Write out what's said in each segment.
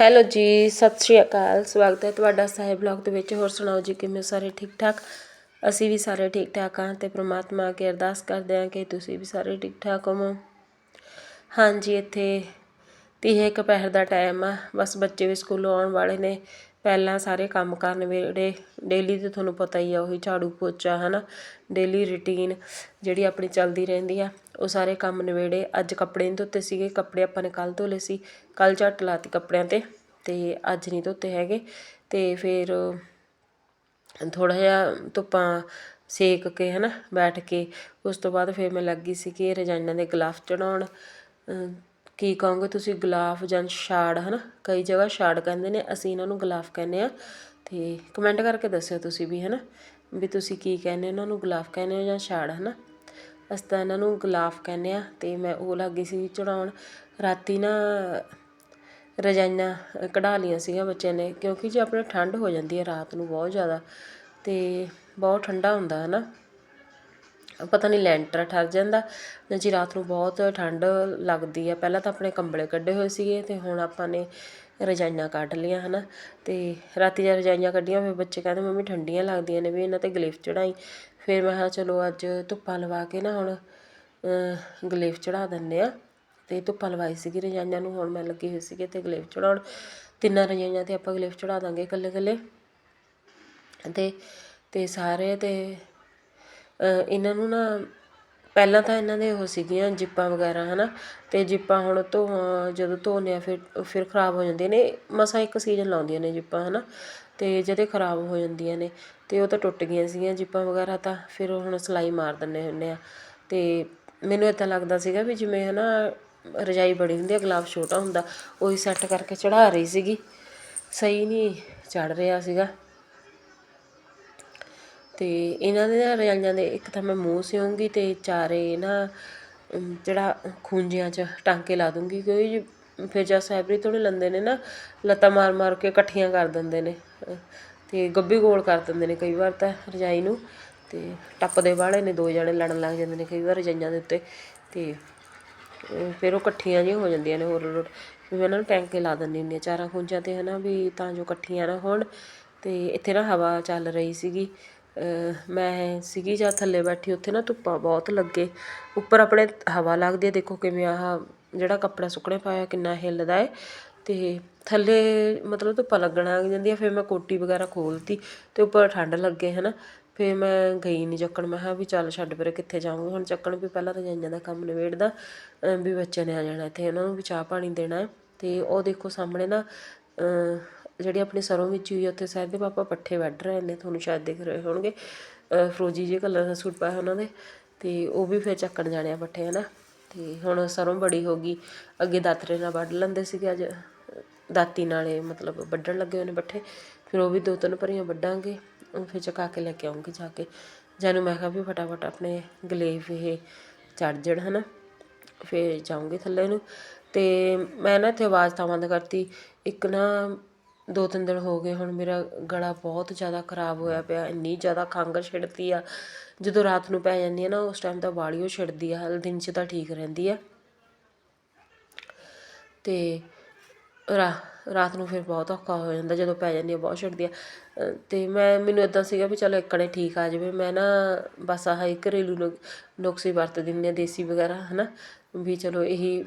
Hello ਜੀ, ਸਤਿ ਸ਼੍ਰੀ ਅਕਾਲ। ਸਵਾਗਤ ਹੈ ਤੁਹਾਡਾ ਸਾਹਿਬ ਬਲੌਗ ਦੇ ਵਿੱਚ। ਹੋਰ ਸੁਣਾਓ ਜੀ, ਕਿਵੇਂ ਸਾਰੇ ਠੀਕ ਠਾਕ? ਅਸੀਂ ਵੀ ਸਾਰੇ ਠੀਕ ਠਾਕ ਹਾਂ ਤੇ ਪ੍ਰਮਾਤਮਾ ਅੱਗੇ ਅਰਦਾਸ ਕਰਦੇ ਹਾਂ ਕਿ ਤੁਸੀਂ ਵੀ ਸਾਰੇ ਠੀਕ ਠਾਕ ਹੋਵੋ। ਹਾਂਜੀ, ਇੱਥੇ ਤੀਹ ਦੁਪਹਿਰ ਦਾ ਟਾਈਮ ਆ। ਬਸ ਬੱਚੇ ਵੀ ਸਕੂਲੋਂ ਆਉਣ ਵਾਲੇ ਨੇ। ਪਹਿਲਾਂ ਸਾਰੇ ਕੰਮ ਕਰਨ ਵੇੜੇ ਡੇਲੀ ਤਾਂ ਤੁਹਾਨੂੰ ਪਤਾ ਹੀ ਆ ਉਹੀ ਝਾੜੂ ਪੋਚਾ ਹੈ ਨਾ ਡੇਲੀ ਰੂਟੀਨ ਜਿਹੜੀ ਆਪਣੀ ਚੱਲਦੀ ਰਹਿੰਦੀ ਆ, ਉਹ ਸਾਰੇ ਕੰਮ ਨਵੇੜੇ। ਅੱਜ ਕੱਪੜੇ ਨਹੀਂ ਧੋਤੇ ਸੀਗੇ, ਕੱਪੜੇ ਆਪਾਂ ਨੇ ਕੱਲ੍ਹ ਧੋ ਲਏ ਸੀ, ਕੱਲ੍ਹ ਝੱਟ ਲਾਤੀ ਕੱਪੜਿਆਂ ਤੇ ਅਤੇ ਅੱਜ ਨਹੀਂ ਧੋਤੇ ਹੈਗੇ। ਅਤੇ ਫਿਰ ਥੋੜ੍ਹਾ ਜਿਹਾ ਧੁੱਪਾਂ ਸੇਕ ਕੇ ਹੈ ਨਾ ਬੈਠ ਕੇ, ਉਸ ਤੋਂ ਬਾਅਦ ਫਿਰ ਮੈਂ ਲੱਗੀ ਸੀ ਕਿ ਰਜਾਈਆਂ ਦੇ ਗਲਾਫ ਚੜਾਉਣ ਕੀ ਕਹੋਗੇ ਤੁਸੀਂ ਗੁਲਾਫ ਜਾਂ ਛਾੜ, ਹਨਾ? ਕਈ ਜਗ੍ਹਾ ਛਾੜ ਕਹਿੰਦੇ ਨੇ, ਅਸੀਂ ਇਹਨਾਂ ਨੂੰ ਗੁਲਾਫ ਕਹਿੰਦੇ ਆ ਤੇ ਕਮੈਂਟ ਕਰਕੇ ਦੱਸਿਓ ਤੁਸੀਂ ਵੀ, ਹਨਾ? ਵੀ ਤੁਸੀਂ ਕੀ ਕਹਿੰਦੇ ਉਹਨਾਂ ਨੂੰ ਗੁਲਾਫ ਕਹਿੰਦੇ ਹੋ ਜਾਂ ਛਾੜ, ਹਨਾ? ਅਸੀਂ ਤਾਂ ਇਹਨਾਂ ਨੂੰ ਗਲਾਫ ਕਹਿੰਦੇ ਆ ਤੇ ਮੈਂ ਉਹ ਲੱਗੀ ਸੀ ਚੜਾਉਣ। ਰਾਤੀ ਨਾ ਰਜਾਈਆਂ ਕਢਾ ਲਈਆਂ ਸੀਗੀਆਂ ਬੱਚਿਆਂ ਨੇ, ਕਿਉਂਕਿ ਜੇ ਆਪਣੇ ਠੰਡ ਹੋ ਜਾਂਦੀ ਹੈ ਰਾਤ ਨੂੰ ਬਹੁਤ ਜ਼ਿਆਦਾ, ਤੇ ਬਹੁਤ ਠੰਡਾ ਹੁੰਦਾ ਹੈ ਨਾ ਪਤਾ ਨਹੀਂ ਲੈਂਟਰ ਠਰ ਜਾਂਦਾ। ਜੀ ਰਾਤ ਨੂੰ ਬਹੁਤ ਠੰਡ ਲੱਗਦੀ ਆ। ਪਹਿਲਾਂ ਤਾਂ ਆਪਣੇ ਕੰਬਲੇ ਕੱਢੇ ਹੋਏ ਸੀਗੇ ਅਤੇ ਹੁਣ ਆਪਾਂ ਨੇ ਰਜਾਈਆਂ ਕੱਢ ਲਈਆਂ ਹੈ ਨਾ ਅਤੇ ਰਾਤੀ ਜਦ ਰਜਾਈਆਂ ਕੱਢੀਆਂ, ਫਿਰ ਬੱਚੇ ਕਹਿੰਦੇ, ਮੰਮੀ, ਠੰਡੀਆਂ ਲੱਗਦੀਆਂ ਨੇ ਵੀ ਇਹਨਾਂ ਤੇ ਗਲੇਫ ਚੜਾਈ ਫਿਰ ਮੈਂ ਕਿਹਾ, ਚਲੋ, ਅੱਜ ਧੁੱਪਾਂ ਲਵਾ ਕੇ ਨਾ ਹੁਣ ਗਲੇਫ ਚੜ੍ਹਾ ਦਿੰਦੇ ਆ ਅਤੇ ਧੁੱਪਾਂ ਲਵਾਈ ਸੀਗੀ ਰਜਾਈਆਂ ਨੂੰ, ਹੁਣ ਮੈਂ ਲੱਗੀ ਹੋਈ ਸੀਗੀ ਅਤੇ ਗਲੇਫ ਚੜਾਉਣ ਤਿੰਨਾਂ ਰਜਾਈਆਂ ਤੇ ਆਪਾਂ ਗਲੇਫ ਚੜਾ ਦਾਂਗੇ ਇਕੱਲੇ ਇਕੱਲੇ ਅਤੇ ਤੇ ਸਾਰੇ ਅਤੇ ਇਹਨਾਂ ਨੂੰ ਨਾ ਪਹਿਲਾਂ ਤਾਂ ਇਹਨਾਂ ਦੇ ਉਹ ਸੀਗੀਆਂ ਜਿੱਪਾਂ ਵਗੈਰਾ ਹੈ ਨਾ ਅਤੇ ਜਿੱਪਾਂ ਹੁਣ ਧੋ ਜਦੋਂ ਧੋਨੇ ਹਾਂ ਫਿਰ ਫਿਰ ਖਰਾਬ ਹੋ ਜਾਂਦੀਆਂ ਨੇ, ਮਸਾਂ ਇੱਕ ਸੀਜ਼ਨ ਲਾਉਂਦੀਆਂ ਨੇ ਜਿੱਪਾਂ ਹੈ ਨਾ ਅਤੇ ਜਦੇ ਖਰਾਬ ਹੋ ਜਾਂਦੀਆਂ ਨੇ ਅਤੇ ਉਹ ਤਾਂ ਟੁੱਟ ਗਈਆਂ ਸੀਗੀਆਂ ਜਿੱਪਾਂ ਵਗੈਰਾ ਤਾਂ ਫਿਰ ਹੁਣ ਸਿਲਾਈ ਮਾਰ ਦਿੰਦੇ ਹੁੰਦੇ ਹਾਂ ਅਤੇ ਮੈਨੂੰ ਇੱਦਾਂ ਲੱਗਦਾ ਸੀਗਾ ਵੀ ਜਿਵੇਂ ਹੈ ਨਾ ਰਜਾਈ ਬੜੀ ਹੁੰਦੀ ਆ ਗਲਾਫ ਛੋਟਾ ਹੁੰਦਾ, ਉਹੀ ਸੈੱਟ ਕਰਕੇ ਚੜ੍ਹਾ ਰਹੀ ਸੀਗੀ। ਸਹੀ ਨਹੀਂ ਚੜ੍ਹ ਰਿਹਾ ਸੀਗਾ। ਅਤੇ ਇਹਨਾਂ ਦੇ ਨਾ ਰਜਾਈਆਂ ਦੇ, ਇੱਕ ਤਾਂ ਮੈਂ ਮੂੰਹ ਸਿਉਂਗੀ ਅਤੇ ਚਾਰੇ ਨਾ ਜਿਹੜਾ ਖੂੰਜਿਆਂ 'ਚ ਟਾਂਕੇ ਲਾ ਦੂੰਗੀ ਕਿਉਂਕਿ ਫਿਰ ਜਦ ਸੈਬਰੀ ਤੋਂ ਲੈਂਦੇ ਨੇ ਨਾ, ਲੱਤਾਂ ਮਾਰ ਮਾਰ ਕੇ ਇਕੱਠੀਆਂ ਕਰ ਦਿੰਦੇ ਨੇ। ਅਤੇ ਗੱਬੀ ਗੋਲ ਕਰ ਦਿੰਦੇ ਨੇ ਕਈ ਵਾਰ ਤਾਂ ਰਜਾਈ ਨੂੰ ਅਤੇ ਟੱਪਦੇ ਵਾਲੇ ਨੇ, ਦੋ ਜਣੇ ਲੜਨ ਲੱਗ ਜਾਂਦੇ ਨੇ ਕਈ ਵਾਰ ਰਜਾਈਆਂ ਦੇ ਉੱਤੇ। ਅਤੇ ਫਿਰ ਉਹ ਇਕੱਠੀਆਂ ਜਿਹੀਆਂ ਹੋ ਜਾਂਦੀਆਂ ਨੇ ਹੋਰ ਰੋਟ ਵੀ ਮੈਂ ਇਹਨਾਂ ਨੂੰ ਟੈਂਕੇ ਲਾ ਦਿੰਦੀ ਹੁੰਦੀ ਹਾਂ, ਚਾਰਾਂ ਖੂੰਜਾਂ 'ਤੇ ਹੈ ਨਾ ਵੀ ਤਾਂ ਜੋ ਇਕੱਠੀਆਂ ਨਾ ਹੋਣ। ਅਤੇ ਇੱਥੇ ਨਾ ਹਵਾ ਚੱਲ ਰਹੀ ਸੀਗੀ। ਮੈਂ ਸੀਗੀ ਜਾਂ ਥੱਲੇ ਬੈਠੀ, ਉੱਥੇ ਨਾ ਧੁੱਪਾਂ ਬਹੁਤ ਲੱਗੇ। ਉੱਪਰ ਆਪਣੇ ਹਵਾ ਲੱਗਦੀ ਹੈ, ਦੇਖੋ ਕਿਵੇਂ ਆਹ ਜਿਹੜਾ ਕੱਪੜਾ ਸੁੱਕਣੇ ਪਾਇਆ, ਕਿੰਨਾ ਹਿੱਲਦਾ ਹੈ। ਅਤੇ ਥੱਲੇ ਮਤਲਬ ਧੁੱਪਾਂ ਲੱਗਣ ਲੱਗ ਜਾਂਦੀਆਂ, ਫਿਰ ਮੈਂ ਕੋਟੀ ਵਗੈਰਾ ਖੋਲਤੀ ਅਤੇ ਉੱਪਰ ਠੰਡ ਲੱਗੇ ਹੈ ਨਾ ਫਿਰ ਮੈਂ ਗਈ ਨਹੀਂ ਚੱਕਣ, ਮੈਂ ਕਿਹਾ ਵੀ ਚੱਲ ਛੱਡ ਪਰੇ ਕਿੱਥੇ ਜਾਊਂਗੀ। ਹੁਣ ਚੱਕਣ ਵੀ ਪਹਿਲਾਂ ਰਜਾਈਆਂ ਦਾ ਕੰਮ ਨਿਬੇੜਦਾ ਵੀ ਬੱਚਿਆਂ ਨੇ ਆ ਜਾਣਾ ਇੱਥੇ, ਉਹਨਾਂ ਨੂੰ ਵੀ ਚਾਹ ਪਾਣੀ ਦੇਣਾ ਅਤੇ ਉਹ ਦੇਖੋ ਸਾਹਮਣੇ ਨਾ ਜਿਹੜੀ ਆਪਣੀ ਸਰੋਂ ਵਿੱਚ ਹੋਈ ਉੱਥੇ ਸਾਹਿਬ ਦੇ ਪਾਪਾ ਪੱਠੇ ਵੱਢ ਰਹੇ ਨੇ, ਤੁਹਾਨੂੰ ਸ਼ਾਇਦ ਦਿਖ ਰਹੇ ਹੋਣਗੇ। ਫਰੋਜੀ ਜਿਹੇ ਕਲਰ ਦਾ ਸੂਟ ਪਾਇਆ ਉਹਨਾਂ ਦੇ ਤੇ ਉਹ ਵੀ ਫਿਰ ਚੱਕਣ ਜਾਣੇ ਆ ਪੱਠੇ, ਹਨਾ। ਤੇ ਹੁਣ ਸਰੋਂ ਬੜੀ ਹੋ ਗਈ, ਅੱਗੇ ਦਾਤਰੇ ਨਾਲ ਵੱਢ ਲੈਂਦੇ ਸੀਗੇ ਅੱਜ। ਦਾਤੀ ਨਾਲੇ ਮਤਲਬ ਵੱਢਣ ਲੱਗੇ ਉਹਨੇ ਪੱਠੇ, ਫਿਰ ਉਹ ਵੀ ਦੋ ਤਿੰਨ ਭਰੀਆਂ ਵੱਢਾਂਗੇ, ਉਹ ਫਿਰ ਚਕਾ ਕੇ ਲੈ ਕੇ ਆਉਂਗੀ ਜਾ ਕੇ। ਜਾਨੂੰ ਮੈਂ ਕਿਹਾ ਵੀ ਫਟਾਫਟ ਆਪਣੇ ਗਲੇਫ ਇਹ ਚੜ ਜੜ ਹਨਾ। ਫਿਰ ਜਾਉਂਗੀ ਥੱਲੇ ਨੂੰ। ਤੇ ਮੈਂ ਨਾ ਇੱਥੇ ਆਵਾਜ਼ ਤਾਂ ਬੰਦ ਕਰਤੀ, ਇੱਕ ਨਾ ਦੋ ਤਿੰਨ ਦਿਨ ਹੋ ਗਏ, ਹੁਣ ਮੇਰਾ ਗਲਾ ਬਹੁਤ ਜ਼ਿਆਦਾ ਖਰਾਬ ਹੋਇਆ ਪਿਆ, ਇੰਨੀ ਜ਼ਿਆਦਾ ਖੰਘ ਛਿੜਦੀ ਆ। ਜਦੋਂ ਰਾਤ ਨੂੰ ਪੈ ਜਾਂਦੀ ਆ ਨਾ, ਉਸ ਟਾਈਮ ਤਾਂ ਵਾਲੀ ਉਹ ਛਿੜਦੀ ਆ, ਦਿਨ 'ਚ ਤਾਂ ਠੀਕ ਰਹਿੰਦੀ ਆ। ਤੇ ਰਾਤ ਨੂੰ ਫਿਰ ਬਹੁਤ ਔਖਾ ਹੋ ਜਾਂਦਾ, ਜਦੋਂ ਪੈ ਜਾਂਦੀ ਆ, ਬਹੁਤ ਛਿੜਦੀ ਆ। ਤੇ ਮੈਂ, ਮੈਨੂੰ ਇਦਾਂ ਸੀਗਾ ਵੀ ਚਲੋ ਇੱਕਣੇ ਠੀਕ ਆ ਜਾਵੇ, ਮੈਂ ਨਾ ਬਸ ਆਹ ਹੀ ਘਰੇਲੂ ਨੁਕਸੇ ਵਰਤ ਦਿੰਦੇ ਆ, ਦੇਸੀ ਵਗੈਰਾ, ਹਨਾ। ਵੀ ਚਲੋ ਇਹੀ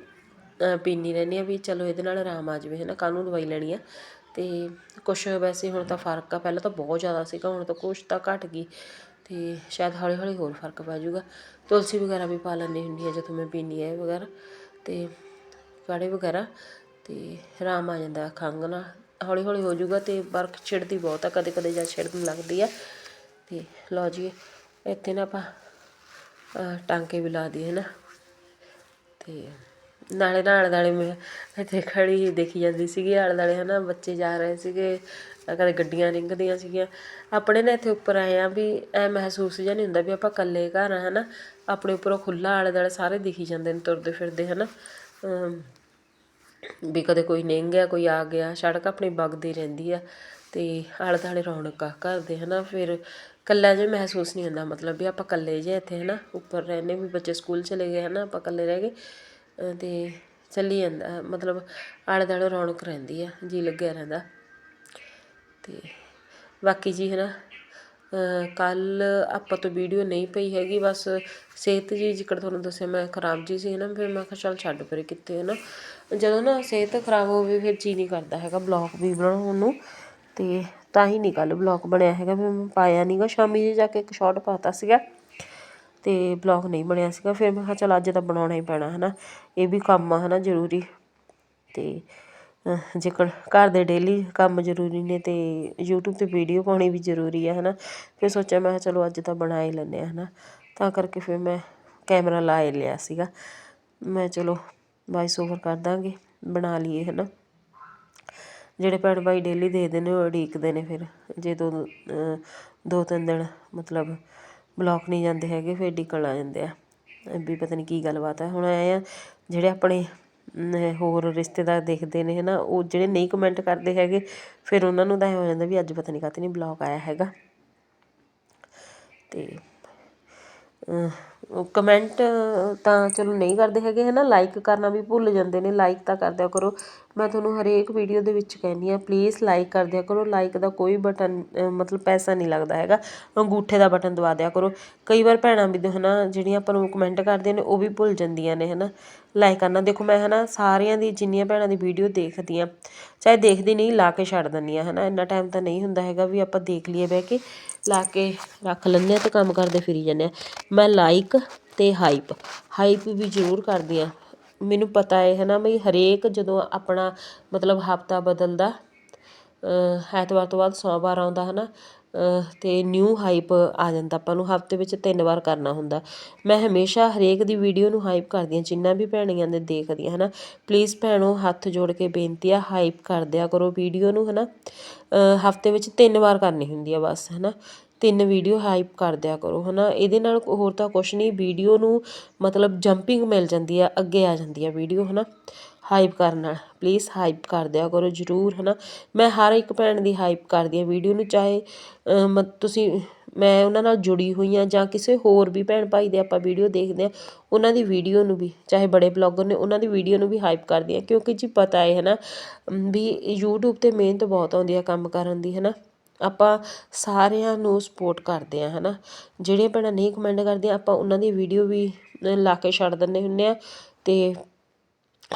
ਪੀਣੀ ਰਹਿੰਦੀ ਆ ਵੀ ਚਲੋ ਇਹਦੇ ਨਾਲ ਆਰਾਮ ਆ ਜਾਵੇ, ਹਨਾ, ਕੱਲ੍ਹ ਨੂੰ ਦਵਾਈ ਲੈਣੀ ਆ। ਅਤੇ ਕੁਛ ਵੈਸੇ ਹੁਣ ਤਾਂ ਫ਼ਰਕ ਆ, ਪਹਿਲਾਂ ਤਾਂ ਬਹੁਤ ਜ਼ਿਆਦਾ ਸੀਗਾ, ਹੁਣ ਤਾਂ ਕੁਛ ਤਾਂ ਘੱਟ ਗਈ ਅਤੇ ਸ਼ਾਇਦ ਹੌਲੀ ਹੌਲੀ ਹੋਰ ਫ਼ਰਕ ਪੈ ਜੂਗਾ ਤੁਲਸੀ ਵਗੈਰਾ ਵੀ ਪਾ ਲੈਂਦੀ ਹੁੰਦੀ ਹਾਂ ਜਦੋਂ ਮੈਂ ਪੀਣੀ ਆ ਵਗੈਰਾ ਅਤੇ ਕਾੜੇ ਵਗੈਰਾ ਅਤੇ ਆਰਾਮ ਆ ਜਾਂਦਾ ਖੰਘ ਨਾਲ ਹੌਲੀ ਹੌਲੀ ਹੋ ਜੂਗਾ ਅਤੇ ਬਰਕ ਛਿੜਦੀ ਬਹੁਤ ਆ ਕਦੇ ਕਦੇ ਜਾਂ ਛਿੜਨ ਲੱਗਦੀ ਆ। ਅਤੇ ਲਓ ਜੀ, ਇੱਥੇ ਨਾ ਆਪਾਂ ਟਾਂਕੇ ਵੀ ਲਾ ਦਈਏ ਨਾ ਅਤੇ ਨਾਲੇ ਨਾਲ ਦਾਲੇ ਮੈਂ ਇੱਥੇ ਖੜੀ ਦੇਖੀ ਜਾਂਦੀ ਸੀਗੀ ਆਲੇ ਦੁਆਲੇ ਹੈ ਨਾ ਬੱਚੇ ਜਾ ਰਹੇ ਸੀਗੇ ਕਦੇ ਗੱਡੀਆਂ ਲੰਘਦੀਆਂ ਸੀਗੀਆਂ। ਆਪਣੇ ਨਾ ਇੱਥੇ ਉੱਪਰ ਆਏ ਆ ਵੀ ਐ ਮਹਿਸੂਸ ਜਿਹਾ ਨਹੀਂ ਹੁੰਦਾ ਵੀ ਆਪਾਂ ਇਕੱਲੇ ਘਰ ਆ ਨਾ ਆਪਣੇ ਉੱਪਰੋਂ ਖੁੱਲਾ ਆਲੇ ਦੁਆਲੇ ਸਾਰੇ ਦਿਖੀ ਜਾਂਦੇ ਨੇ ਤੁਰਦੇ ਫਿਰਦੇ ਹੈ ਨਾ ਵੀ ਕਦੇ ਕੋਈ ਲੰਘ ਗਿਆ ਕੋਈ ਆ ਗਿਆ, ਸੜਕ ਆਪਣੀ ਵਗਦੀ ਰਹਿੰਦੀ ਆ ਤੇ ਆਲੇ ਦੁਆਲੇ ਰੌਣਕ ਆ ਘਰ ਦੇ ਹਨਾ, ਫਿਰ ਇਕੱਲਾ ਜਿਹਾ ਮਹਿਸੂਸ ਨਹੀਂ ਹੁੰਦਾ ਮਤਲਬ ਵੀ ਆਪਾਂ ਇਕੱਲੇ ਜੇ ਇੱਥੇ ਹੈ ਨਾ ਉੱਪਰ ਰਹਿੰਦੇ ਵੀ ਬੱਚੇ ਸਕੂਲ ਚਲੇ ਗਏ ਹੈ ਨਾ ਆਪਾਂ ਇਕੱਲੇ ਰਹਿ ਗਏ। ਅਤੇ ਚੱਲੀ ਜਾਂਦਾ, ਮਤਲਬ ਆਲੇ ਦੁਆਲੇ ਰੌਣਕ ਰਹਿੰਦੀ ਆ ਜੀਅ ਲੱਗਿਆ ਰਹਿੰਦਾ। ਅਤੇ ਬਾਕੀ ਜੀ ਹੈ ਨਾ ਕੱਲ ਆਪਾਂ ਤੋਂ ਵੀਡੀਓ ਨਹੀਂ ਪਈ ਹੈਗੀ, ਬਸ ਸਿਹਤ ਜੀ ਜਿਕਰ ਤੁਹਾਨੂੰ ਦੱਸਿਆ, ਮੈਂ ਖਰਾਬ ਜੀ ਸੀ ਨਾ ਫਿਰ ਮੈਂ ਕਿਹਾ ਚੱਲ ਛੱਡ ਪਰੇ ਕਿੱਥੇ ਹੈ ਨਾ ਜਦੋਂ ਨਾ ਸਿਹਤ ਖਰਾਬ ਹੋਵੇ, ਫਿਰ ਜੀ ਨਹੀਂ ਕਰਦਾ ਹੈਗਾ ਬਲੌਗ ਵੀ ਬਣਾਉਣ ਨੂੰ, ਤੇ ਤਾਂ ਹੀ ਨਹੀਂ ਕੱਲ ਬਲੌਗ ਬਣਿਆ ਹੈਗਾ, ਫਿਰ ਮੈਂ ਪਾਇਆ ਨਹੀਂਗਾ ਸ਼ਾਮੀ ਜੇ ਜਾ ਕੇ ਇੱਕ ਸ਼ਾਰਟ ਪਾਤਾ ਸੀਗਾ। ਅਤੇ ਬਲੌਗ ਨਹੀਂ ਬਣਿਆ ਸੀਗਾ। ਫਿਰ ਮੈਂ ਕਿਹਾ ਚੱਲ ਅੱਜ ਤਾਂ ਬਣਾਉਣਾ ਹੀ ਪੈਣਾ ਹੈ ਨਾ ਇਹ ਵੀ ਕੰਮ ਆ ਹੈ ਨਾ ਜ਼ਰੂਰੀ ਅਤੇ ਜੇਕਰ ਘਰ ਦੇ ਡੇਲੀ ਕੰਮ ਜ਼ਰੂਰੀ ਨੇ ਤੇ ਯੂਟਿਊਬ ਤੇ ਵੀਡੀਓ ਪਾਉਣੀ ਵੀ ਜ਼ਰੂਰੀ ਆ ਹੈ ਨਾ ਫਿਰ ਸੋਚਿਆ, ਮੈਂ ਕਿਹਾ ਚਲੋ ਅੱਜ ਤਾਂ ਬਣਾ ਹੀ ਲੈਂਦੇ ਹਾਂ ਹੈ ਨਾ ਤਾਂ ਕਰਕੇ ਫਿਰ ਮੈਂ ਕੈਮਰਾ ਲਾ ਹੀ ਲਿਆ ਸੀਗਾ। ਮੈਂ ਚਲੋ ਵਾਇਸ ਓਵਰ ਕਰ ਦਾਂਗੇ, ਬਣਾ ਲਈਏ ਹੈ ਨਾ ਜਿਹੜੇ ਭੈਣ ਭਾਈ ਡੇਲੀ ਦੇਖਦੇ ਨੇ, ਉਹ ਉਡੀਕਦੇ ਨੇ ਫਿਰ। ਜੇ ਦੋ ਦੋ ਤਿੰਨ ਦਿਨ, ਮਤਲਬ ਬਲੌਕ ਨਹੀਂ ਜਾਂਦੇ ਹੈਗੇ, ਫਿਰ ਡਿੱਕਣ ਲੱਗ ਜਾਂਦੇ ਆ। ਵੀ ਪਤਾ ਨਹੀਂ ਕੀ ਗੱਲਬਾਤ ਹੈ ਹੁਣ ਆਏ ਆ, ਜਿਹੜੇ ਆਪਣੇ ਹੋਰ ਰਿਸ਼ਤੇਦਾਰ ਦੇਖਦੇ ਨੇ ਹਨਾ, ਉਹ ਜਿਹੜੇ ਨਹੀਂ ਕਮੈਂਟ ਕਰਦੇ ਹੈਗੇ, ਫਿਰ ਉਹਨਾਂ ਨੂੰ ਤਾਂ ਇਹ ਹੋ ਜਾਂਦਾ ਵੀ ਅੱਜ ਪਤਾ ਨਹੀਂ ਕਾਹਤੇ ਨਹੀਂ ਬਲੌਗ ਆਇਆ ਹੈਗਾ। ਤੇ ਕਮੈਂਟ ਤਾਂ ਚਲੋ ਨਹੀਂ ਕਰਦੇ ਹੈਗੇ ਹੈ ਨਾ ਲਾਈਕ ਕਰਨਾ ਵੀ ਭੁੱਲ ਜਾਂਦੇ ਨੇ। ਲਾਈਕ ਤਾਂ ਕਰ ਦਿਆ ਕਰੋ। ਮੈਂ ਤੁਹਾਨੂੰ ਹਰੇਕ ਵੀਡੀਓ ਦੇ ਵਿੱਚ ਕਹਿੰਦੀ ਹਾਂ ਪਲੀਜ਼ ਲਾਈਕ ਕਰ ਦਿਆ ਕਰੋ। ਲਾਈਕ ਦਾ ਕੋਈ ਬਟਨ ਮਤਲਬ ਪੈਸਾ ਨਹੀਂ ਲੱਗਦਾ ਹੈਗਾ। ਅੰਗੂਠੇ ਦਾ ਬਟਨ ਦਬਾ ਦਿਆ ਕਰੋ। ਕਈ ਵਾਰ ਭੈਣਾਂ ਵੀ ਹੈ ਨਾ ਜਿਹੜੀਆਂ ਆਪਾਂ ਨੂੰ ਕਮੈਂਟ ਕਰਦੀਆਂ ਨੇ, ਉਹ ਵੀ ਭੁੱਲ ਜਾਂਦੀਆਂ ਨੇ ਹੈ ਨਾ ਲਾਈਕ ਕਰਨਾ। ਦੇਖੋ, ਮੈਂ ਹੈ ਨਾ ਸਾਰਿਆਂ ਦੀ, ਜਿੰਨੀਆਂ ਭੈਣਾਂ ਦੀ ਵੀਡੀਓ ਦੇਖਦੀ ਆ ਚਾਹੇ ਦੇਖਦੀ ਨਹੀਂ, ਲਾ ਕੇ ਛੱਡ ਦਿੰਦੀ ਆ ਹੈ ਨਾ ਇੰਨਾ ਟਾਈਮ ਤਾਂ ਨਹੀਂ ਹੁੰਦਾ ਹੈਗਾ ਵੀ ਆਪਾਂ ਦੇਖ ਲਈਏ ਬਹਿ ਕੇ, ਲਾ ਕੇ ਰੱਖ ਲੈਂਦੇ ਆ ਤੇ ਕੰਮ ਕਰਦੇ ਫਿਰੀ ਜਾਂਦੇ ਆ ਮੈਂ ਲਾਈਕ ਤੇ ਹਾਈਪ ਹਾਈਪ ਵੀ ਜ਼ਰੂਰ ਕਰਦੀ ਹਾਂ ਮੈਨੂੰ ਪਤਾ ਹੈ ਹੈ ਨਾ ਬਈ ਹਰੇਕ ਜਦੋਂ ਆਪਣਾ ਮਤਲਬ ਹਫਤਾ ਬਦਲਦਾ ਐਤਵਾਰ ਤੋਂ ਬਾਅਦ ਸੋਮਵਾਰ ਆਉਂਦਾ ਹੈ ਨਾ ਅਹ ਤੇ ਨਿਊ ਹਾਈਪ ਆ ਜਾਂਦਾ। ਆਪਾਂ ਨੂੰ ਹਫ਼ਤੇ ਵਿੱਚ ਤਿੰਨ ਵਾਰ ਕਰਨਾ ਹੁੰਦਾ। ਮੈਂ ਹਮੇਸ਼ਾ ਹਰੇਕ ਦੀ ਵੀਡੀਓ ਨੂੰ ਹਾਈਪ ਕਰਦੀ ਹਾਂ, ਜਿੰਨਾ ਵੀ ਭੈਣੀਆਂ ਦੇ ਦੇਖਦੀ ਹਾਂ ਹੈ ਨਾ ਪਲੀਜ਼ ਭੈਣੋ, ਹੱਥ ਜੋੜ ਕੇ ਬੇਨਤੀ ਆ ਹਾਈਪ ਕਰ ਦਿਆ ਕਰੋ ਵੀਡੀਓ ਨੂੰ ਹੈ ਨਾ ਹਫ਼ਤੇ ਵਿੱਚ ਤਿੰਨ ਵਾਰ ਕਰਨੀ ਹੁੰਦੀ ਆ ਬਸ ਹੈ ਨਾ ਤਿੰਨ ਵੀਡੀਓ ਹਾਈਪ ਕਰ ਦਿਆ ਕਰੋ ਨਾ ਇਹਦੇ ਨਾਲ ਹੋਰ ਤਾਂ ਕੁਛ ਨਹੀਂ ਵੀਡੀਓ ਨੂੰ ਮਤਲਬ ਜੰਪਿੰਗ ਮਿਲ ਜਾਂਦੀ ਆ ਅੱਗੇ ਆ ਜਾਂਦੀ ਆ ਵੀਡੀਓ ਹੈ ਨਾ ਹਾਈਪ ਕਰਨ ਨਾਲ ਪਲੀਜ਼ ਹਾਈਪ ਕਰ ਦਿਆ ਕਰੋ ਜਰੂਰ ਹੈ ਨਾ ਮੈਂ ਹਰ ਇੱਕ ਭੈਣ ਦੀ ਹਾਈਪ ਕਰਦੀ ਆ ਵੀਡੀਓ ਨੂੰ ਚਾਹੇ ਮ ਤੁਸੀਂ ਮੈਂ ਉਹਨਾਂ ਨਾਲ ਜੁੜੀ ਹੋਈ ਆ ਜਾਂ ਕਿਸੇ ਹੋਰ ਵੀ ਭੈਣ ਭਾਈ ਦੇ ਆਪਾਂ ਵੀਡੀਓ ਦੇਖਦੇ ਆ ਉਹਨਾਂ ਦੀ ਵੀਡੀਓ ਨੂੰ ਵੀ ਚਾਹੇ ਬੜੇ ਬਲੌਗਰ ਨੇ ਉਹਨਾਂ ਦੀ ਵੀਡੀਓ ਨੂੰ ਵੀ ਹਾਈਪ ਕਰਦੀ ਆ ਕਿਉਂਕਿ ਜੀ ਪਤਾ ਹੈ ਹਨਾ? ਅਮ, ਵੀ YouTube ਤੇ ਮਿਹਨਤ ਬਹੁਤ ਆਉਂਦੀ ਆ ਕੰਮ ਕਰਨ ਦੀ ਹੈ ਨਾ ਆਪਾਂ ਸਾਰਿਆਂ ਨੂੰ ਸਪੋਰਟ ਕਰਦੇ ਹਾਂ ਹੈ ਨਾ ਜਿਹੜੀਆਂ ਭੈਣਾਂ ਨਹੀਂ ਕਮੈਂਟ ਕਰਦੀਆਂ, ਆਪਾਂ ਉਹਨਾਂ ਦੀ ਵੀਡੀਓ ਵੀ ਲਾ ਕੇ ਛੱਡ ਦਿੰਦੇ ਹੁੰਦੇ ਹਾਂ ਅਤੇ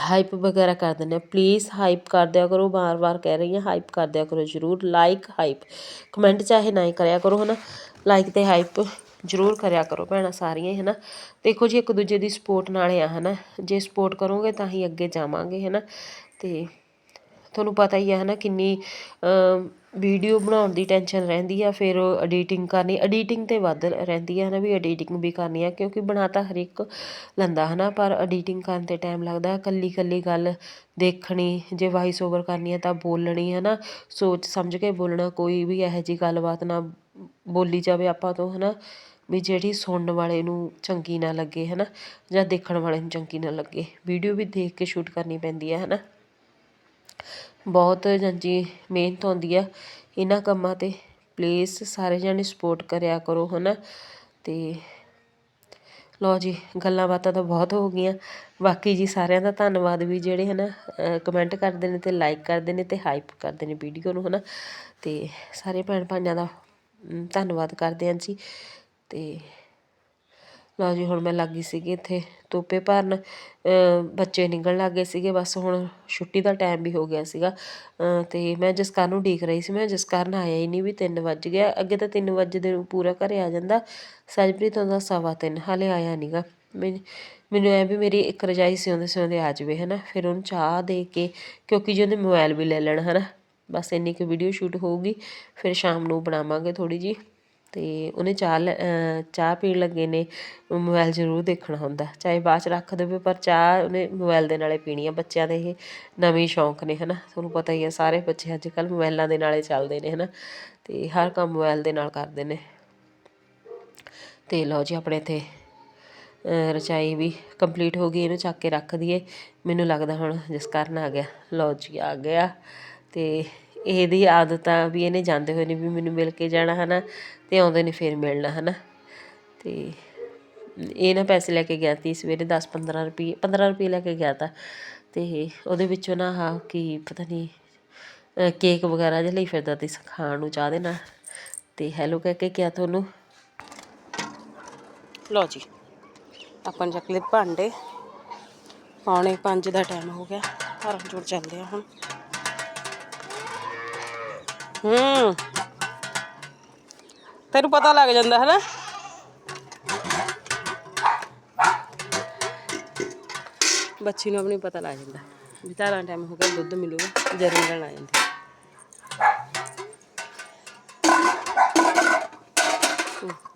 ਹਾਈਪ ਵਗੈਰਾ ਕਰ ਦਿੰਦੇ ਹਾਂ। ਪਲੀਜ਼ ਹਾਈਪ ਕਰ ਦਿਆ ਕਰੋ, ਵਾਰ-ਵਾਰ ਕਹਿ ਰਹੀ ਹਾਂ ਹਾਈਪ ਕਰ ਦਿਆ ਕਰੋ ਜਰੂਰ। ਲਾਈਕ ਹਾਈਪ ਕਮੈਂਟ ਚਾਹੇ ਨਾ ਹੀ ਕਰਿਆ ਕਰੋ ਹੈ ਨਾ ਲਾਈਕ ਤੇ ਹਾਈਪ ਜਰੂਰ ਕਰਿਆ ਕਰੋ ਭੈਣਾਂ ਸਾਰੀਆਂ ਹੈ ਨਾ ਦੇਖੋ ਜੀ, ਇੱਕ ਦੂਜੇ ਦੀ ਸਪੋਰਟ ਨਾਲੇ ਆ ਹੈ ਨਾ ਜੇ ਸਪੋਰਟ ਕਰੋਗੇ ਤਾਂ ਹੀ ਅੱਗੇ ਜਾਵਾਂਗੇ ਹੈ ਨਾ ਅਤੇ ਤੁਹਾਨੂੰ ਪਤਾ ਹੀ ਆ ਹੈ ਨਾ ਕਿੰਨੀ ਵੀਡੀਓ ਬਣਾਉਣ ਦੀ ਟੈਨਸ਼ਨ ਰਹਿੰਦੀ ਆ, ਫਿਰ ਐਡੀਟਿੰਗ ਕਰਨੀ ਐਡੀਟਿੰਗ ਤੇ ਵੱਧ ਰਹਿੰਦੀ ਆ ਹੈ ਨਾ ਵੀ ਐਡੀਟਿੰਗ ਵੀ ਕਰਨੀ ਆ, ਕਿਉਂਕਿ ਬਣਾ ਤਾਂ ਹਰ ਇੱਕ ਲੈਂਦਾ ਹੈ ਨਾ ਪਰ ਐਡੀਟਿੰਗ ਕਰਨ ਤੇ ਟਾਈਮ ਲੱਗਦਾ ਕੱਲੀ ਕੱਲੀ ਗੱਲ ਦੇਖਣੀ, ਜੇ ਵਾਇਸ ਓਵਰ ਕਰਨੀ ਆ ਤਾਂ ਬੋਲਣੀ ਹੈ ਨਾ ਸੋਚ ਸਮਝ ਕੇ ਬੋਲਣਾ, ਕੋਈ ਵੀ ਇਹੋ ਜਿਹੀ ਗੱਲਬਾਤ ਨਾ ਬੋਲੀ ਜਾਵੇ ਆਪਾਂ ਤੋਂ ਹੈ ਨਾ ਵੀ ਜਿਹੜੀ ਸੁਣਨ ਵਾਲੇ ਨੂੰ ਚੰਗੀ ਨਾ ਲੱਗੇ ਹੈ ਨਾ ਜਾਂ ਦੇਖਣ ਵਾਲੇ ਨੂੰ ਚੰਗੀ ਨਾ ਲੱਗੇ ਵੀਡੀਓ ਵੀ ਦੇਖ ਕੇ ਸ਼ੂਟ ਕਰਨੀ ਪੈਂਦੀ ਆ ਨਾ ਬਹੁਤ ਜਾਂਜੀ ਮਿਹਨਤ ਆਉਂਦੀ ਆ। ਇਹਨਾਂ ਕੰਮਾਂ ਤੇ ਪਲੀਜ਼ ਸਾਰੇ ਜਣੇ ਸਪੋਰਟ ਕਰਿਆ ਕਰੋ ਹੈ ਨਾ ਅਤੇ ਲਓ ਜੀ, ਗੱਲਾਂ ਬਾਤਾਂ ਤਾਂ ਬਹੁਤ ਹੋ ਗਈਆਂ। ਬਾਕੀ ਜੀ ਸਾਰਿਆਂ ਦਾ ਧੰਨਵਾਦ ਵੀ ਜਿਹੜੇ, ਹਨਾ ਕਮੈਂਟ ਕਰਦੇ ਨੇ ਤੇ ਲਾਈਕ ਕਰਦੇ ਨੇ ਤੇ ਹਾਈਪ ਕਰਦੇ ਨੇ ਵੀਡੀਓ ਨੂੰ, ਹਨਾ? ਤੇ ਸਾਰੇ ਭੈਣ ਭਾਈਆਂ ਦਾ ਧੰਨਵਾਦ ਕਰਦੇ ਹਾਂ ਜੀ। ਤੇ ਲਓ ਜੀ, ਹੁਣ ਮੈਂ ਲੱਗੀ ਸੀਗੀ ਇੱਥੇ ਤੋਪੇ ਭਰਨ ਬੱਚੇ ਨਿਕਲਣ ਲੱਗ ਗਏ ਸੀਗੇ, ਬਸ ਹੁਣ ਛੁੱਟੀ ਦਾ ਟਾਈਮ ਵੀ ਹੋ ਗਿਆ ਸੀਗਾ। ਅਤੇ ਤੇ ਮੈਂ ਜਸਕਰਨ ਨੂੰ ਉਡੀਕ ਰਹੀ ਸੀ, ਮੈਂ ਜਸਕਰਨ ਆਇਆ ਹੀ ਨਹੀਂ ਵੀ ਤਿੰਨ ਵੱਜ ਗਿਆ, ਅੱਗੇ ਤਾਂ ਤਿੰਨ ਵੱਜਦੇ ਨੂੰ ਪੂਰਾ ਘਰੇ ਆ ਜਾਂਦਾ। ਸਹਿਜਪ੍ਰੀਤ ਹੁੰਦਾ ਸਵਾ ਤਿੰਨ, ਹਾਲੇ ਆਇਆ ਨਹੀਂਗਾ ਮੈਨੂੰ ਐ ਵੀ ਮੇਰੀ ਇੱਕ ਰਜਾਈ ਸਿਉਂਦੇ ਸਿਉਂਦੇ ਆ ਜਾਵੇ ਹੈ ਨਾ ਫਿਰ ਉਹਨੂੰ ਚਾਹ ਦੇ ਕੇ, ਕਿਉਂਕਿ ਜੇ ਉਹਨੇ ਮੋਬਾਈਲ ਵੀ ਲੈ ਲੈਣਾ ਨਾ ਬਸ ਇੰਨੀ ਕੁ ਵੀਡੀਓ ਸ਼ੂਟ ਹੋਊਗੀ, ਫਿਰ ਸ਼ਾਮ ਨੂੰ ਬਣਾਵਾਂਗੇ ਥੋੜ੍ਹੀ ਜੀ ਅਤੇ ਉਹਨੇ ਚਾਹ ਲੈ- ਚਾਹ ਪੀਣ ਲੱਗੇ ਨੇ, ਮੋਬਾਇਲ ਜ਼ਰੂਰ ਦੇਖਣਾ ਹੁੰਦਾ। ਚਾਹੇ ਬਾਅਦ ਚ ਰੱਖ ਦੇਵੇ, ਪਰ ਚਾਹ ਉਹਨੇ ਮੋਬਾਇਲ ਦੇ ਨਾਲੇ ਪੀਣੀ ਆ। ਬੱਚਿਆਂ ਦੇ ਇਹ ਨਵੇਂ ਸ਼ੌਂਕ ਨੇ ਹੈ ਨਾ ਤੁਹਾਨੂੰ ਪਤਾ ਹੀ ਆ, ਸਾਰੇ ਬੱਚੇ ਅੱਜ ਕੱਲ੍ਹ ਮੋਬਾਇਲਾਂ ਦੇ ਨਾਲੇ ਚੱਲਦੇ ਨੇ ਹੈ ਨਾ ਅਤੇ ਹਰ ਕੰਮ ਮੋਬਾਇਲ ਦੇ ਨਾਲ ਕਰਦੇ ਨੇ। ਅਤੇ ਲਓ ਜੀ, ਆਪਣੇ ਇੱਥੇ ਰਚਾਈ ਵੀ ਕੰਪਲੀਟ ਹੋ ਗਈ, ਇਹਨੂੰ ਚੱਕ ਕੇ ਰੱਖ ਦਈਏ। ਮੈਨੂੰ ਲੱਗਦਾ ਹੁਣ ਜਿਸ ਕਾਰਨ ਆ ਗਿਆ। ਲਓ ਜੀ, ਆ ਗਿਆ। ਅਤੇ ਇਹਦੀ ਆਦਤ ਆ ਵੀ ਇਹਨੇ ਜਾਂਦੇ ਹੋਏ ਨੇ ਵੀ ਮੈਨੂੰ ਮਿਲ ਕੇ ਜਾਣਾ ਹੈ ਨਾ ਅਤੇ ਆਉਂਦੇ ਨੇ ਫਿਰ ਮਿਲਣਾ ਹੈ ਨਾ ਅਤੇ ਇਹ ਨਾ ਪੈਸੇ ਲੈ ਕੇ ਗਿਆ ਤੀ ਸਵੇਰੇ 10 15 ਰੁਪਏ 15 ਰੁਪਏ ਲੈ ਕੇ ਗਿਆ ਤਾ। ਅਤੇ ਉਹਦੇ ਵਿੱਚੋਂ ਨਾ ਆਹ ਕੀ ਪਤਾ ਨਹੀਂ ਕੇਕ ਵਗੈਰਾ ਜਿਹੇ ਲਈ ਫਿਰਦਾ ਤੇ ਖਾਣ ਨੂੰ ਚਾਹ ਦੇ ਨਾਲ। ਅਤੇ ਹੈਲੋ ਕਹਿ ਕੇ ਕਿਹਾ ਤੁਹਾਨੂੰ। ਲਓ ਜੀ, ਆਪਾਂ ਨੇ ਚੱਕ ਲਏ ਭਾਂਡੇ। ਪੌਣੇ 5 ਦਾ ਟਾਈਮ ਹੋ ਗਿਆ, ਘਰ ਜੁੜ ਚੱਲਦੇ ਆ ਹੁਣ। ਹੂੰ। ਤੈਨੂੰ ਪਤਾ ਲੱਗ ਜਾਂਦਾ ਹੈ ਨਾ ਬੱਚੀ ਨੂੰ ਆਪਣੀ ਪਤਾ ਲੱਗ ਜਾਂਦਾ, ਵੀ ਤਾਰਾਂ ਟਾਈਮ ਹੋ ਗਿਆ, ਦੁੱਧ ਮਿਲੂਗਾ, ਜਰੀ ਮਿਲਣ ਆ ਜਾਂਦੀ।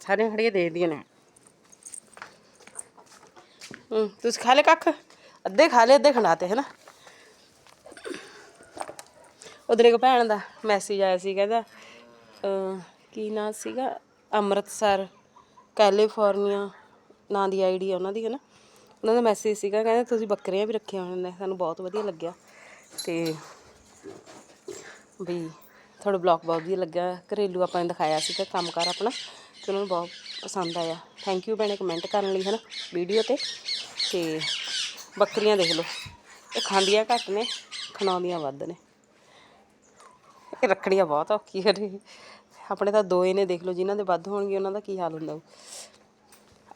ਸਾਰੀਆਂ ਖੜੀਆਂ ਦੇ ਨੇ। ਹੂੰ, ਤੁਸੀਂ ਖਾ ਲੈ ਕੱਖ? ਅੱਧੇ ਖਾ ਲਏ, ਅੱਧੇ ਖੰਡਾਤੇ ਹੈ ਨਾ ਉਧਰ ਇੱਕ ਭੈਣ ਦਾ ਮੈਸੇਜ ਆਇਆ ਸੀ ਕਹਿੰਦਾ ਕੀ ਨਾਂ ਸੀਗਾ? ਅੰਮ੍ਰਿਤਸਰ ਕੈਲੀਫੋਰਨੀਆ ਨਾਂ ਦੀ ਆਈਡੀ ਆ ਉਹਨਾਂ ਦੀ ਹੈ ਨਾ ਉਹਨਾਂ ਦਾ ਮੈਸੇਜ ਸੀਗਾ, ਕਹਿੰਦੇ ਤੁਸੀਂ ਬੱਕਰੀਆਂ ਵੀ ਰੱਖੀਆਂ ਹੋਈਆਂ ਨੇ, ਸਾਨੂੰ ਬਹੁਤ ਵਧੀਆ ਲੱਗਿਆ। ਤੇ ਵੀ ਤੁਹਾਡਾ ਬਲੌਗ ਬਹੁਤ ਵਧੀਆ ਲੱਗਾ ਘਰੇਲੂ ਆਪਾਂ ਨੇ ਦਿਖਾਇਆ ਸੀਗਾ ਕੰਮਕਾਰ ਆਪਣਾ, ਤੇ ਉਹਨਾਂ ਨੂੰ ਬਹੁਤ ਪਸੰਦ ਆਇਆ। ਥੈਂਕ ਯੂ ਭੈਣੇ ਕਮੈਂਟ ਕਰਨ ਲਈ ਹੈ ਨਾ ਵੀਡੀਓ ਤੇ। ਤੇ ਬੱਕਰੀਆਂ ਦੇਖ ਲਓ, ਇਹ ਖਾਂਦੀਆਂ ਘੱਟ ਨੇ, ਖਣਾਉਂਦੀਆਂ ਵੱਧ ਨੇ। ਇਹ ਰੱਖੜੀਆਂ ਬਹੁਤ ਔਖੀ ਹੈ ਆਪਣੇ ਤਾਂ ਦੋਏ ਨੇ ਦੇਖ ਲਓ, ਜਿਨ੍ਹਾਂ ਦੇ ਵੱਧ ਹੋਣਗੇ, ਉਹਨਾਂ ਦਾ ਕੀ ਹਾਲ ਹੁੰਦਾ ਹੋਊ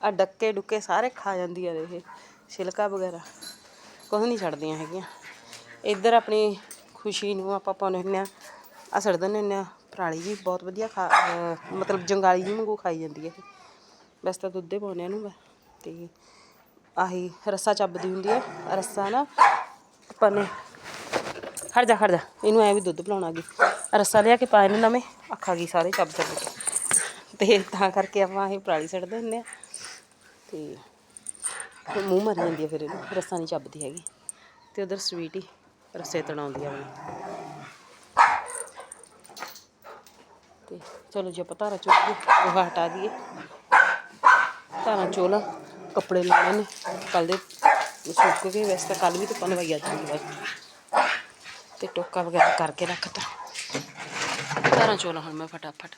ਆ ਡੱਕੇ ਡੁੱਕੇ ਸਾਰੇ ਖਾ ਜਾਂਦੀਆਂ ਨੇ ਇਹ, ਛਿਲਕਾ ਵਗੈਰਾ। ਕੁਝ ਨਹੀਂ ਛੱਡਦੀਆਂ ਹੈਗੀਆਂ। ਇੱਧਰ ਆਪਣੀ ਖੁਸ਼ੀ ਨੂੰ ਆਪਾਂ ਪਾਉਂਦੇ ਹੁੰਦੇ ਆ ਆ ਛੱਡ ਦਿੰਦੇ ਹੁੰਦੇ ਆ ਪਰਾਲੀ ਜੀ ਬਹੁਤ ਵਧੀਆ ਖਾ, ਅਹ ਮਤਲਬ ਜੰਗਾਲੀ ਜੀ ਵਾਂਗੂ ਖਾਈ ਜਾਂਦੀ ਹੈ ਇਹ। ਵੈਸੇ ਤਾਂ ਦੁੱਧੇ ਪਾਉਂਦੇ ਆ ਇਹਨੂੰ ਮੈਂ, ਤੇ ਆਹੀ ਰੱਸਾ ਚੱਬਦੀ ਹੁੰਦੀ ਹੈ, ਰੱਸਾ ਨਾ ਆਪਾਂ ਨੇ ਖੜ ਜਾ ਖੜ ਜਾ। ਇਹਨੂੰ ਐ ਵੀ ਦੁੱਧ ਪਿਲਾਉਣਾ ਅੱਗੇ। ਰੱਸਾ ਲਿਆ ਕੇ ਪਾਏ ਨੇ ਨਵੇਂ। ਅੱਖਾਂ ਗਈ ਸਾਰੇ ਚੱਬ ਚੱਬ ਕੇ। ਤੇ ਤਾਂ ਕਰਕੇ ਆਪਾਂ ਇਹ ਪਰਾਲੀ ਛੱਡਦੇ ਹੁੰਦੇ ਆ ਤੇ ਫਿਰ ਮੂੰਹ ਮਰ ਜਾਂਦੀ ਹੈ ਫਿਰ ਇਹਨੂੰ। ਰੱਸਾ ਨਹੀਂ ਚੱਬਦੀ ਹੈਗੀ। ਤੇ ਉਧਰ ਸਵੀਟੀ ਰੱਸੇ ਤਣਾਉਂਦੀ ਆ ਆਪਣੀ। ਤੇ ਚਲੋ ਜੇ ਆਪਾਂ ਧਾਰਾ ਚੁੱਕ ਕੇ ਉਹ ਹਟਾ ਦਈਏ। ਧਾਰਾ ਚੋਲਾ, ਕੱਪੜੇ ਲਾਉਣੇ ਨੇ। ਕੱਲ ਦੇ ਸੁੱਕ ਗਏ। ਵੈਸੇ ਤਾਂ ਕੱਲ ਵੀ ਧੁੱਪਾਂ ਲਵਾਈ ਆ ਵੀ ਬਸ ਤੇ ਟੋਕਾ ਵਗੈਰਾ ਕਰਕੇ ਰੱਖਤਾ ਧਾਰਾ ਚੋਲਾ ਹੁਣ ਮੈਂ ਫਟਾਫਟ।